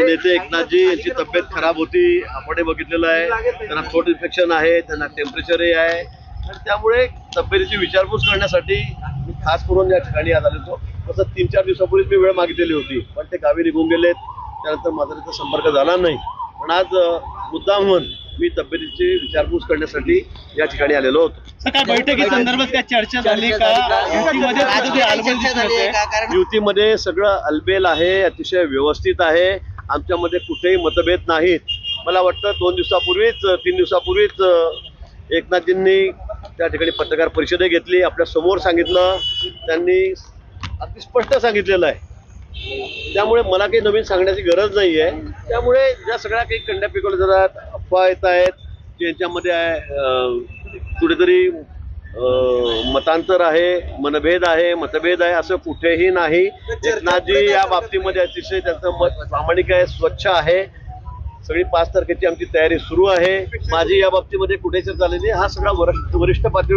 आदरणीय एकनाथजी यांची तब्येत खराब होती आपण बघितलेलं आहे. त्यांना थ्रोट इन्फेक्शन आहे त्यांना टेम्परेचरही आहे. आणि त्यामुळे तब्येतीची विचारपूस करण्यासाठी मी खास करून या ठिकाणी आज आलो होतो. तसं तीन चार दिवसापूर्वीच मी वेळ मागितलेली होती पण ते गावी निघून गेलेत. त्यानंतर माझा त्याचा संपर्क झाला नाही. पण आज अं, मुद्दाम म्हणून मी तब्येतीची विचारपूस करण्यासाठी या ठिकाणी आलेलो होतो. सकाळ बैठकी संदर्भात काय चर्चा झाली का. युतीमध्ये सगळं अलबेल आहे अतिशय व्यवस्थित आहे. आमच्यामध्ये कुठेही मतभेद नाहीत. मला वाटतं दोन दिवसापूर्वीच तीन दिवसापूर्वीच एकनाथजींनी त्या ठिकाणी पत्रकार परिषदे घेतली आपल्यासमोर सांगितलं. त्यांनी अगदी स्पष्ट सांगितलेलं आहे. त्यामुळे मला काही नवीन सांगण्याची गरज नाही आहे त्यामुळे ज्या सगळ्या काही कंड्या पिकवल्या जातात अफवा येत आहेत ज्यांच्यामध्ये कुठेतरी मतांतर आहे मनभेद आहे मतभेद आहे असं कुठेही नाही. एकनाथजी या बाबतीमध्ये अतिशय त्यांचं मत प्रामाणिक आहे स्वच्छ आहे. सगळी पाच तारखेची आमची तयारी सुरू आहे. माझी या बाबतीमध्ये कुठे झालेली. हा सगळा वरिष्ठ वरिष्ठ पातळी